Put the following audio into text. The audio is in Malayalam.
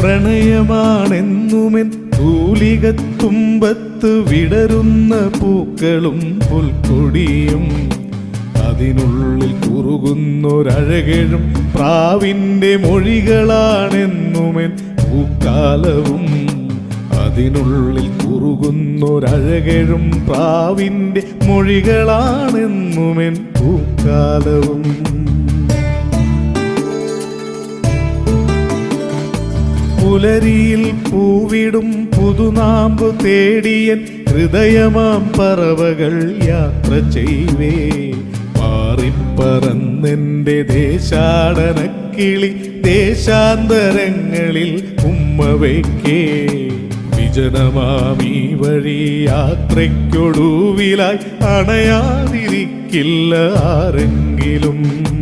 പ്രണയമാണെന്നുമെൻ തൂലികത്തുമ്പത്ത് വിടരുന്ന പൂക്കളും പുൽക്കൊടിയും. അതിനുള്ളിൽ കുറുകുന്നൊരഴകഴും പ്രാവിന്റെ മൊഴികളാണെന്നുമെൻ പൂക്കാലവും. അതിനുള്ളിൽ കുറുകുന്നൊരഴകഴും പ്രാവിന്റെ മൊഴികളാണെന്നുമെൻ പൂക്കാലവും. പുലരിയിൽ പൂവിടും പുതുനാമ്പ് തേടിയൻ ഹൃദയമാം പറവകൾ യാത്ര ചെയ്വേ. പാറിപ്പറന്നെന്റെ ദേശാടനക്കിളി ദേശാന്തരങ്ങളിൽ ഉമ്മ വയ്ക്കേ. വിജനമാമീ വഴി യാത്രയ്ക്കൊടുവിലായി അണയാതിരിക്കില്ല ആരെങ്കിലും.